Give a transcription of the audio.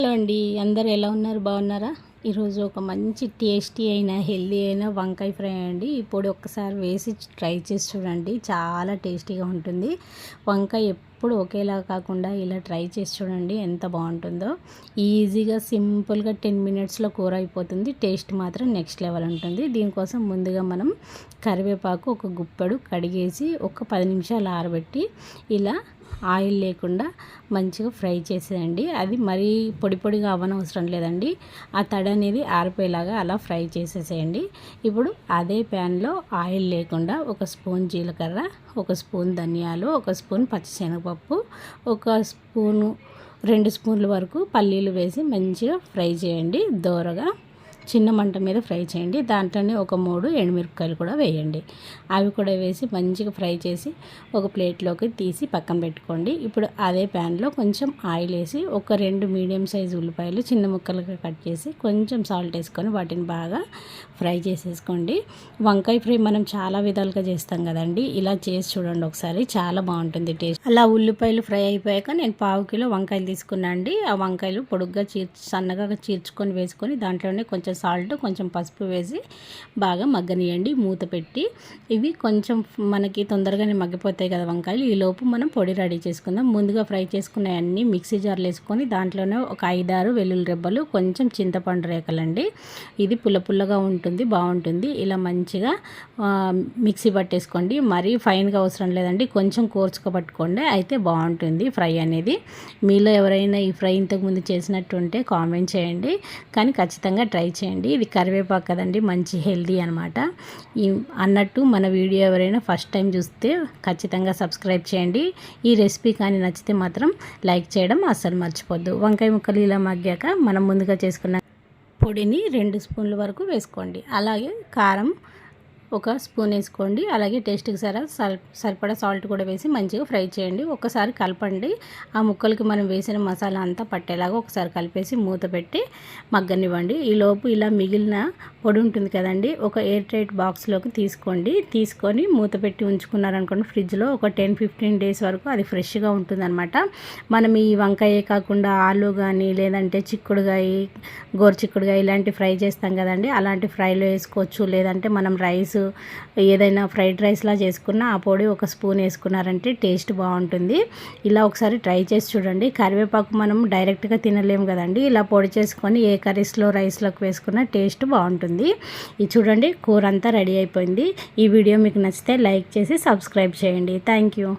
Hello అండి అందరు ఎలా ఉన్నారు? బాగున్నారా? ఈరోజు ఒక మంచి టేస్టీ అయిన హెల్దీ అయిన వంకాయ ఫ్రై అండి. ఇప్పుడు ఒక్కసారి వేసి ట్రై చేసి చూడండి చాలా టేస్టీగా ఉంటుంది. వంకాయ ఎప్పుడు ఒకేలా కాకుండా ఇలా ట్రై చేసి చూడండి ఎంత బాగుంటుందో. ఈజీగా సింపుల్గా టెన్ మినిట్స్లో కూర అయిపోతుంది. టేస్ట్ మాత్రం నెక్స్ట్ లెవెల్ ఉంటుంది. దీనికోసం ముందుగా మనం కరివేపాకు ఒక గుప్పెడు కడిగేసి ఒక పది నిమిషాలు ఆరబెట్టి ఇలా ఆయిల్ లేకుండా మంచిగా ఫ్రై చేసేయండి అది మరీ పొడి పొడిగా అవ్వనవసరం లేదండి. ఆ తడి అనేది ఆరిపోయేలాగా అలా ఫ్రై చేసేసేయండి. ఇప్పుడు అదే ప్యాన్లో ఆయిల్ లేకుండా ఒక స్పూన్ జీలకర్ర ఒక స్పూన్ ధనియాలు ఒక స్పూన్ పచ్చిశనగపప్పు ఒక స్పూను రెండు స్పూన్ల వరకు పల్లీలు వేసి మంచిగా ఫ్రై చేయండి దోరగా. చిన్న మంట మీద ఫ్రై చేయండి. దాంట్లోనే ఒక మూడు ఎండుమిరపకాయలు కూడా వేయండి. అవి కూడా వేసి మంచిగా ఫ్రై చేసి ఒక ప్లేట్లోకి తీసి పక్కన పెట్టుకోండి. ఇప్పుడు అదే ప్యాన్లో కొంచెం ఆయిల్ వేసి ఒక రెండు మీడియం సైజు ఉల్లిపాయలు చిన్న ముక్కలుగా కట్ చేసి కొంచెం సాల్ట్ వేసుకొని వాటిని బాగా ఫ్రై చేసేసుకోండి. వంకాయ ఫ్రై మనం చాలా విధాలుగా చేస్తాం కదండి. ఇలా చేసి చూడండి ఒకసారి. చాలా బాగుంటుంది టేస్ట్. అలా ఉల్లిపాయలు ఫ్రై అయిపోయాక నేను పావు కిలో వంకాయలు తీసుకున్నా అండి ఆ వంకాయలు పొడుగ్గా చీర్ సన్నగా చీర్చుకొని వేసుకొని దాంట్లోనే కొంచెం సాల్ట్ కొంచెం పసుపు వేసి బాగా మగ్గనియండి. మూత పెట్టి ఇవి కొంచెం మనకి తొందరగానే మగ్గిపోతాయి కదా వంకాయలు. ఈలోపు మనం పొడి రెడీ చేసుకుందాం. ముందుగా ఫ్రై చేసుకున్నవన్నీ మిక్సీ జార్లు వేసుకొని దాంట్లోనే ఒక ఐదారు వెల్లుల్లి రెబ్బలు కొంచెం చింతపండు రేకలండి. ఇది పుల్ల పుల్లగా ఉంటుంది బాగుంటుంది. ఇలా మంచిగా మిక్సీ పట్టేసుకోండి. మరీ ఫైన్గా అవసరం లేదండి. కొంచెం కోర్చుక పట్టుకోండి అయితే బాగుంటుంది ఫ్రై అనేది. మీలో ఎవరైనా ఈ ఫ్రై ఇంతకుముందు చేసినట్టు ఉంటే కామెంట్ చేయండి. కానీ ఖచ్చితంగా ట్రై చేయండి. చేయండి. ఇది కరివేపాకు కదండి మంచి హెల్దీ అనమాట ఈ అన్నట్టు మన వీడియో ఎవరైనా ఫస్ట్ టైం చూస్తే ఖచ్చితంగా సబ్స్క్రైబ్ చేయండి. ఈ రెసిపీ కానీ నచ్చితే మాత్రం లైక్ చేయడం అస్సలు మర్చిపోద్దు. వంకాయ ముక్కలు ఇలా మగ్గాక మనం ముందుగా చేసుకున్న పొడిని రెండు స్పూన్ల వరకు వేసుకోండి. అలాగే కారం ఒక స్పూన్ వేసుకోండి. అలాగే టేస్ట్కి సర సరిపడా సాల్ట్ కూడా వేసి మంచిగా ఫ్రై చేయండి. ఒకసారి కలపండి. ఆ ముక్కలకి మనం వేసిన మసాలా అంతా పట్టేలాగా ఒకసారి కలిపేసి మూత పెట్టి మగ్గనివ్వండి. ఈ లోపు ఇలా మిగిలిన పొడి ఉంటుంది కదండి. ఒక ఎయిర్ టైట్ బాక్స్లోకి తీసుకోండి. తీసుకొని మూత పెట్టి ఉంచుకున్నారనుకోండి ఫ్రిడ్జ్లో ఒక టెన్ ఫిఫ్టీన్ డేస్ వరకు అది ఫ్రెష్గా ఉంటుందన్నమాట. మనం ఈ వంకాయ కాకుండా ఆలు కానీ లేదంటే చిక్కుడుగాయ గోరుచిక్కుడుగాయ ఇలాంటి ఫ్రై చేస్తాం కదండి. అలాంటి ఫ్రైలో వేసుకోవచ్చు. లేదంటే మనం రైస్ ఏదైనా ఫ్రైడ్ రైస్లా చేసుకున్న ఆ పొడి ఒక స్పూన్ వేసుకున్నారంటే టేస్ట్ బాగుంటుంది. ఇలా ఒకసారి ట్రై చేసి చూడండి. కరివేపాకు మనం డైరెక్ట్గా తినలేము కదండి. ఇలా పొడి చేసుకొని ఏ కర్రీస్లో రైస్లోకి వేసుకున్న టేస్ట్ బాగుంటుంది. ఇది చూడండి కూర అంతా రెడీ అయిపోయింది. ఈ వీడియో మీకు నచ్చితే లైక్ చేసి సబ్స్క్రైబ్ చేయండి. Thank you.